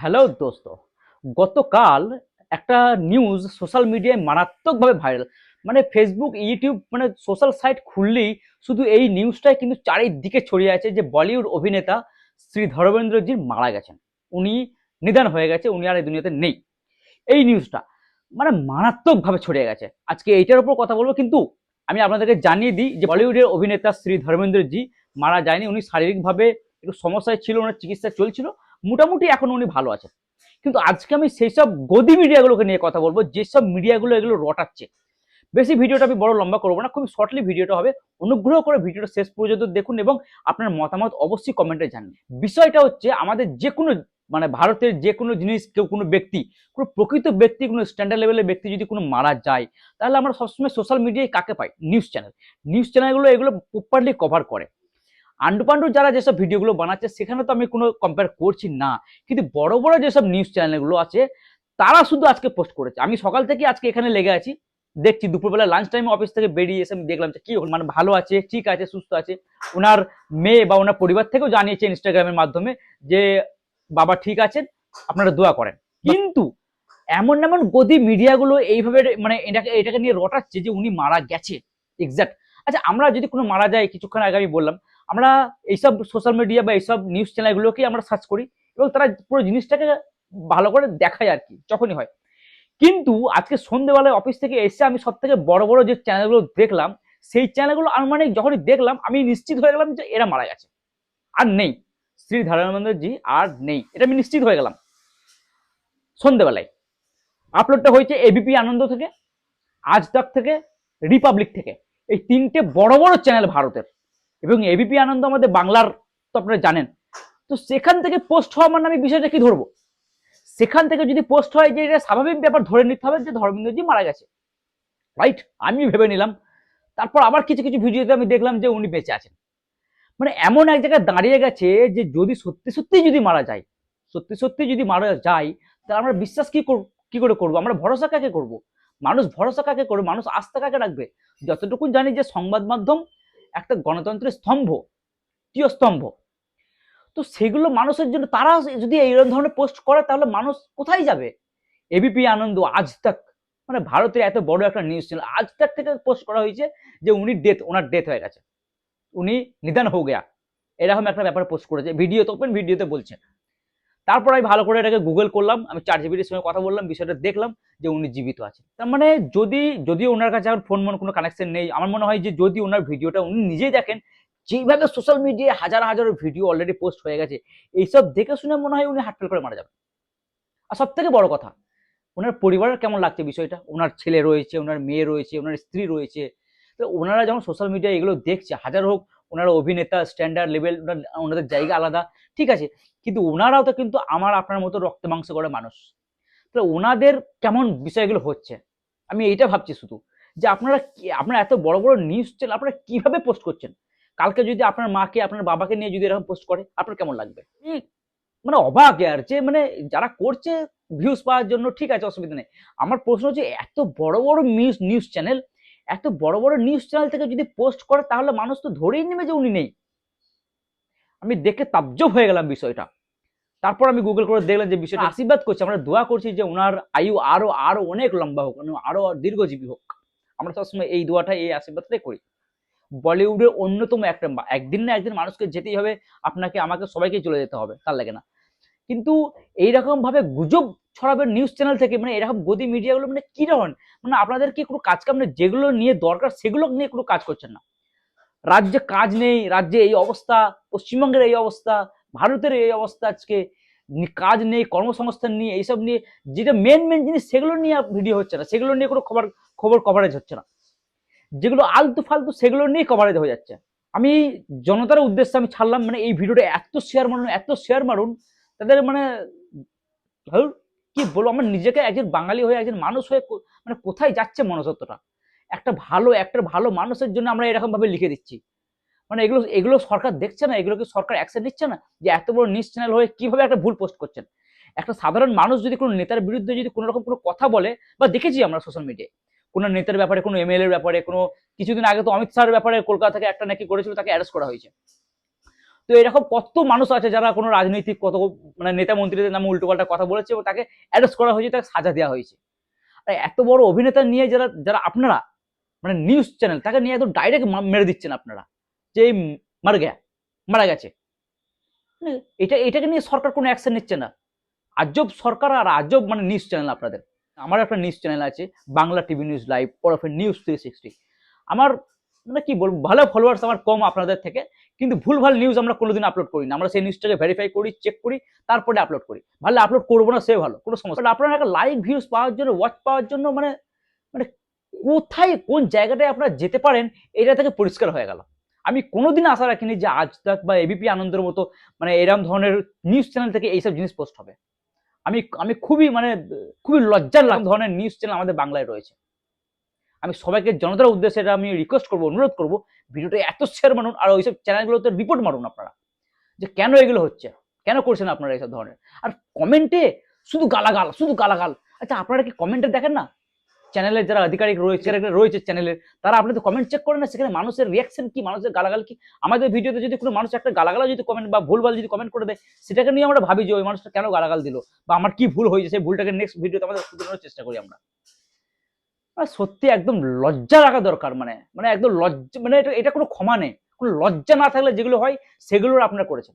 Hello দোস্ত। গতকাল একটা নিউজ সোশ্যাল মিডিয়ায় মারাত্মকভাবে ভাইরাল মানে ফেসবুক ইউটিউব মানে সোশ্যাল সাইট খুললেই শুধু এই নিউজটাই কিন্তু চারিদিকে ছড়িয়ে আছে যে বলিউড অভিনেতা শ্রী ধর্মেন্দ্রজি মারা গেছেন। উনি নিধন হয়ে গেছে, উনি আর এই দুনিয়াতে নেই। এই নিউজটা মানে মারাত্মকভাবে ছড়িয়ে গেছে। আজকে এইটার উপর কথা বলব, কিন্তু আমি আপনাদেরকে জানিয়ে দিই যে বলিউডের অভিনেতা শ্রী ধর্মেন্দ্রজি মারা যায়নি। উনি শারীরিকভাবে একটু সমস্যায় ছিল, ওনার চিকিৎসা চলছিল। মোটামুটি এখন উনি ভালো আছেন। কিন্তু আজকে আমি সেই সব গদি মিডিয়াগুলোকে নিয়ে কথা বলব, যেসব মিডিয়াগুলো এগুলো রটাচ্ছে। বেশি ভিডিওটা আমি বড় লম্বা করব না, খুব শর্টলি ভিডিওটা হবে। অনুগ্রহ করে ভিডিওটা শেষ পর্যন্ত দেখুন এবং আপনার মতামত অবশ্যই কমেন্টে জানান। বিষয়টা হচ্ছে আমাদের যে কোনো মানে ভারতের যে কোনো জিনিস, কেউ কোনো ব্যক্তি, কোনো প্রকৃত ব্যক্তি, কোনো স্ট্যান্ডার্ড লেভেলের ব্যক্তি যদি কোনো মারা যায়, তাহলে আমরা সবসময় সোশ্যাল মিডিয়ায় কাকে পাই? নিউজ চ্যানেল নিউজ চ্যানেলগুলো এগুলো প্রপারলি কভার করে। আন্ডু পান্ডু যারা যেসব ভিডিওগুলো বানাচ্ছে, সেখানে তো আমি কোনো কম্পেয়ার করছি না। কিন্তু বড় বড় যেসব নিউজ চ্যানেলগুলো আছে, তারা শুধু আজকে পোস্ট করেছে। আমি সকাল থেকে আজকে এখানে লেগে আছি। দেখছি দুপুরবেলা লাঞ্চ টাইমে অফিস থেকে বেরিয়ে এসে আমি দেখলাম যে কি মানে ভালো আছে, ঠিক আছে, সুস্থ আছে। ওনার মেয়ে বা ওনার পরিবার থেকেও জানিয়েছে ইনস্টাগ্রামের মাধ্যমে যে, বাবা ঠিক আছেন, আপনারা দোয়া করেন। কিন্তু এমন এমন গদি মিডিয়াগুলো এইভাবে মানে এটাকে এটাকে নিয়ে রটাচ্ছে যে উনি মারা গেছে। এক্সাক্ট আচ্ছা আমরা যদি কোনো মারা যায়, কিছুক্ষণ আগে আমি বললাম আমরা এইসব সোশ্যাল মিডিয়া বা এইসব নিউজ চ্যানেলগুলোকেই আমরা সার্চ করি এবং তারা পুরো জিনিসটাকে ভালো করে দেখায় আর কি যখনই হয়। কিন্তু আজকে সন্ধ্যেবেলায় অফিস থেকে এসে আমি সব থেকে বড় বড় যে চ্যানেলগুলো দেখলাম, সেই চ্যানেলগুলো আনুমানিক যখনই দেখলাম, আমি নিশ্চিত হয়ে গেলাম যে এরা মারা গেছে। আর নেই। শ্রী ধারণানন্দজি আর নেই। এটা আমি নিশ্চিত হয়ে গেলাম। সন্ধ্যেবেলায় আপলোডটা হয়েছে এবিপি আনন্দ থেকে আজ তাক থেকে রিপাবলিক থেকে। এই তিনটে বড় বড় চ্যানেল ভারতের। এবং এবিপি আনন্দ আমাদের বাংলার তো আপনারা জানেন। তো সেখান থেকে পোস্ট হওয়া মানে আমি বিষয়টা কি ধরবো? সেখান থেকে যদি পোস্ট হয় যে এটা স্বাভাবিক ব্যাপার ধরে নিতে হবে যে ধর্মেন্দ্রজি মারা গেছে। রাইট আমি ভেবে নিলাম। তারপর আবার কিছু কিছু ভিডিওতে আমি দেখলাম যে উনি বেঁচে আছেন। মানে এমন এক জায়গায় দাঁড়িয়ে গেছে যে যদি সত্যি সত্যি যদি মারা যায়, সত্যি সত্যি যদি মারা যায়, তাহলে আমরা বিশ্বাস কি কি করে করব? আমরা ভরসা কাকে করব? মানুষ ভরসা কাকে করবে? মানুষ আস্থা কাকে রাখবে? যতটুকু জানি যে সংবাদ মাধ্যম একটা গণতন্ত্রের স্তম্ভ। তৃতীয় স্তম্ভ। তো সেগুলো মানুষের জন্য, তারা যদি এই ধরনের পোস্ট করে, তাহলে মানুষ কোথায় যাবে? এবিপি আনন্দ, আজ তাক। মানে ভারতের এত বড় একটা নিউজ চ্যানেল আজ তাক থেকে পোস্ট করা হয়েছে যে উনি ডেথ ওনার ডেথ হয়ে গেছে। উনি নিধান হয়ে গেয়া। এরকম একটা ব্যাপারে পোস্ট করেছে। ভিডিও তো ওপেন ভিডিওতে বলছে। তারপর আমি ভালো করে এটাকে গুগল করলাম, আমি চার জিবির সঙ্গে কথা বললাম, বিষয়টা দেখলাম যে উনি জীবিত আছেন। তার মানে যদি যদি ওনার কাছে এখন ফোন মন কোনো কানেকশন নেই, আমার মনে হয় যে যদি ওনার ভিডিওটা উনি নিজেই দেখেন যেইভাবে সোশ্যাল মিডিয়ায় হাজার হাজার ভিডিও অলরেডি পোস্ট হয়ে গেছে, এইসব দেখে শুনে মনে হয় উনি হার্টফেল করে মারা যাবেন। আর সব থেকে বড় কথা, ওনার পরিবারের কেমন লাগছে বিষয়টা? ওনার ছেলে রয়েছে, ওনার মেয়ে রয়েছে, ওনার স্ত্রী রয়েছে। তো ওনারা যখন সোশ্যাল মিডিয়ায় এগুলো দেখছে, হাজার হোক ওনারা অভিনেতা স্ট্যান্ডার্ড লেভেল ওনাদের জায়গা আলাদা, ঠিক আছে? কিন্তু ওনারাও তো কিন্তু আমার, আপনার মতো রক্ত মাংস করে মানুষ। তো ওনাদের কেমন বিষয়গুলো হচ্ছে? আমি এইটা ভাবছি শুধু যে আপনারা আপনারা এত বড় বড় নিউজ চ্যানেল আপনারা কীভাবে পোস্ট করছেন? কালকে যদি আপনার মাকে, আপনার বাবাকে নিয়ে যদি এরকম পোস্ট করে, আপনার কেমন লাগবে? মানে অবাক আর যে মানে যারা করছে ভিউজ পাওয়ার জন্য, ঠিক আছে, অসুবিধা নেই। আমার প্রশ্ন হচ্ছে, এত বড় বড় নিউজ নিউজ চ্যানেল এত বড় বড় নিউজ চ্যানেল থেকে যদি পোস্ট করে তাহলে মানুষ তো ধরেই নেবে যে উনি নেই। আমি দেখে তাজ্জব হয়ে গেলাম বিষয়টা। তারপর আমি গুগল করে দেখলাম যে বিষয়টা আশীর্বাদ করছি। আমরা দোয়া করছি যে ওনার আয়ু আরও আরও অনেক লম্বা হোক আরও দীর্ঘজীবী হোক। আমরা সবসময় এই দোয়াটা এই আশীর্বাদটাই করি। বলিউডের অন্যতম একটা একদিন না একদিন মানুষকে যেতেই হবে। আপনাকে আমাকে সবাইকে চলে যেতে হবে। তার লাগে না। কিন্তু এইরকম ভাবে গুজব ছড়াবে নিউজ চ্যানেল থেকে মানে এরকম গদি মিডিয়াগুলো মানে কি রকম মানে আপনাদের কি কোনো কাজ কাম যেগুলো নিয়ে দরকার সেগুলো নিয়ে কোনো কাজ করছেন না। রাজ্যে কাজ নেই, রাজ্যে এই অবস্থা, পশ্চিমবঙ্গের এই অবস্থা, ভারতের এই অবস্থা আজকে কাজ নেই, কর্মসংস্থান নিয়ে এইসব নিয়ে যেটা মেন মেন জিনিস সেগুলো নিয়ে ভিডিও হচ্ছে না, সেগুলো নিয়ে কোনো খবর খবর কভারেজ হচ্ছে না। যেগুলো আলতু ফালতু সেগুলো নিয়ে কভারেজ হয়ে যাচ্ছে। আমি জনতার উদ্দেশ্যে আমি ছাড়লাম মানে এই ভিডিওটা এত শেয়ার মারুন, এত শেয়ার মারুন তাদের মানে কি বলব, আমার নিজেকে একজন বাঙালি হয়ে, একজন মানুষ হয়ে মানে কোথায় যাচ্ছে মনসত্বটা একটা ভালো একটা ভালো মানুষের জন্য আমরা এরকম ভাবে লিখে দিচ্ছি। মানে এগুলো এগুলো সরকার দেখছে না, এগুলোকে সরকার অ্যাকশন নিচ্ছে না যে এত বড় নিউজ চ্যানেল হয়ে কীভাবে একটা ভুল পোস্ট করছেন? একটা সাধারণ মানুষ যদি কোনো নেতার বিরুদ্ধে যদি কোনো রকম কোনো কথা বলে, বা দেখেছি আমরা সোশ্যাল মিডিয়ায় কোনো নেতার ব্যাপারে, কোনো এমএলএ এর ব্যাপারে, কোনো কিছুদিন আগে তো অমিত শাহের ব্যাপারে কলকাতা থেকে একটা নাকি করেছিল, তাকে অ্যারেস্ট করা হয়েছে। তো এরকম কত মানুষ আছে যারা কোনো রাজনৈতিক কত মানে নেতা মন্ত্রীদের নামে উল্টোপাল্টা কথা বলেছে এবং তাকে অ্যারেস্ট করা হয়েছে, তাকে সাজা দেওয়া হয়েছে। আর এত বড় অভিনেতা নিয়ে যারা যারা আপনারা মানে নিউজ চ্যানেল তাকে নিয়ে একদম ডাইরেক্ট মেরে দিচ্ছেন আপনারা। যে মার গেয়া, মারা গেছে। মানে এটা, এটাকে নিয়ে সরকার কোনো অ্যাকশন নিচ্ছে না। আজব সরকার আর আজব মানে নিউজ চ্যানেল আপনাদের। আমার একটা নিউজ চ্যানেল আছে, বাংলা টিভি নিউজ লাইভ ওরফে নিউজ থ্রি সিক্সটি আমার মানে কি বলব, ভালো ফলোয়ার্স আমার কম আপনাদের থেকে, কিন্তু ভুলভাল নিউজ আমরা কোনোদিন আপলোড করি না আমরা সেই নিউজটাকে ভেরিফাই করি চেক করি, তারপরে আপলোড করি। ভালো আপলোড করব না, সে ভালো, কোনো সমস্যা। আপনারা একটা লাইভ ভিউজ পাওয়ার জন্য ওয়াচ পাওয়ার জন্য মানে মানে কোথায়, কোন জায়গাটায় আপনারা যেতে পারেন, এটা থেকে পরিষ্কার হয়ে গেল। আমি কোনোদিন আশা রাখিনি যে আজ তাক বা এবিপি আনন্দের মতো মানে এরম ধরনের নিউজ চ্যানেল থেকে এইসব জিনিস পোস্ট হবে। আমি আমি খুবই মানে খুবই লজ্জার ধরনের নিউজ চ্যানেল আমাদের বাংলায় রয়েছে। আমি সবাইকে জনতার উদ্দেশ্যে এটা আমি রিকোয়েস্ট করব, অনুরোধ করব, ভিডিওটা এত শেয়ার মারুন আর ওইসব চ্যানেলগুলোতে রিপোর্ট মারুন আপনারা। যে কেন এগুলো হচ্ছে? কেন করছেন আপনারা এইসব ধরনের? আর কমেন্টে শুধু গালাগাল শুধু গালাগাল। আচ্ছা আপনারা কি কমেন্টে দেখেন না? চ্যানেলের যারা আধিকারিক রয়েছে রয়েছে চ্যানেলের তারা আপনি তো কমেন্ট চেক করেন না, সেখানে মানুষের রিয়াকশন কি, মানুষের গালাগাল কি? আমাদের ভিডিওতে যদি কোনো মানুষ একটা গালাগালা যদি কমেন্ট বা ভুলভাল যদি কমেন্ট করে দেয়, সেটাকে নিয়ে আমরা ভাবি যে ওই মানুষটা কেন গালাগাল দিল? বা আমার কি ভুল হয়েছে, সেই ভুলটাকে নেক্সট ভিডিওতে আমাদের চেষ্টা করি আমরা। সত্যি একদম লজ্জা রাখা দরকার মানে মানে একদম লজ্জা মানে এটা এটা কোনো ক্ষমা নেই। কোনো লজ্জা না থাকলে যেগুলো হয় সেগুলো আপনারা করেছেন।